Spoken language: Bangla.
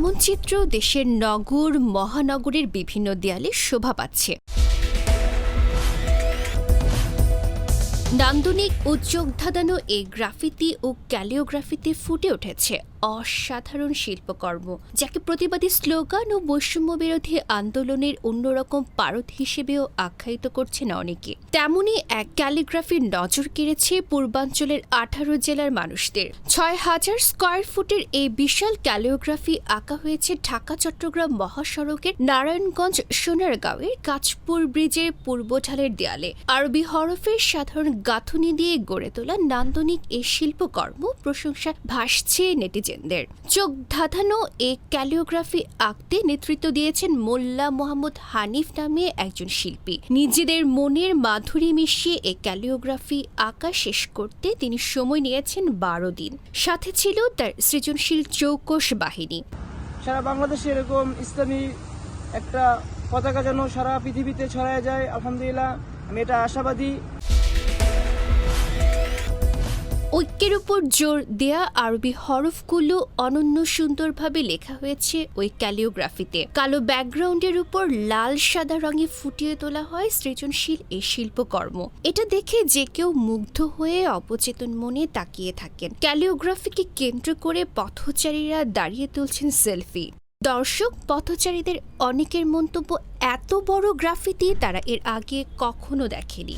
এমন চিত্র দেশের নগর, মহানগরের বিভিন্ন দেয়ালে শোভা পাচ্ছে। নান্দনিক ও চোখ ধাঁধানো এই গ্রাফিতি ও ক্যালিওগ্রাফিতে ফুটে উঠেছে। অসাধারণ শিল্পকর্ম, যাকে প্রতিবাদী স্লোগান ও বৈষম্য বিরোধী আন্দোলনের অন্যরকম পারদ হিসেবেও আখ্যায়িত করছেন অনেকে। তেমনি এক ক্যালিগ্রাফির নজর কেড়েছে পূর্বাঞ্চলের আঠারো জেলার মানুষদের। ছয় হাজার স্কোয়ার ফুটের এই বিশাল ক্যালিওগ্রাফি আঁকা হয়েছে ঢাকা, চট্টগ্রাম মহাসড়কের নারায়ণগঞ্জ, সোনারগাঁওয়ের কাঁচপুর ব্রিজের পূর্ব ঢালের দেয়ালে। আরবি হরফের সাধারণ গাঁথুনি দিয়ে গড়ে তোলা নান্দনিক এই শিল্পকর্ম প্রশংসা ভাসছে নেটিজেনদের চোখ ধাঁধানো এই ক্যালিওগ্রাফি আঁকতে নেতৃত্ব দিয়েছেন মোল্লা মোহাম্মদ হানিফ নামে একজন শিল্পী। নিজেদের মনের মাধুরী মিশিয়ে এই ক্যালিওগ্রাফি আঁকা শেষ করতে তিনি সময় নিয়েছেন বারো দিন। সাথে ছিল তার সৃজনশীল চৌকস বাহিনী। সারা বাংলাদেশে এরকম ইসলামী একটা পতাকা যেন সারা পৃথিবীতে ছড়ায় যায়, আলহামদুলিল্লাহ, আমি এটা আশাবাদী। ঐক্যের উপর জোর দেয়া আরবি হরফগুলো অনন্য সুন্দরভাবে লেখা হয়েছে ওই ক্যালিওগ্রাফিতে। কালো ব্যাকগ্রাউন্ডের উপর লাল সাদা রঙে ফুটিয়ে তোলা হয় সৃজনশীল এই শিল্পকর্ম। এটা দেখে যে কেউ মুগ্ধ হয়ে অবচেতন মনে তাকিয়ে থাকেন। ক্যালিওগ্রাফিকে কেন্দ্র করে পথচারীরা দাঁড়িয়ে তুলছেন সেলফি। দর্শক, পথচারীদের অনেকের মন্তব্য এত বড় গ্রাফিতি তারা এর আগে কখনো দেখেনি।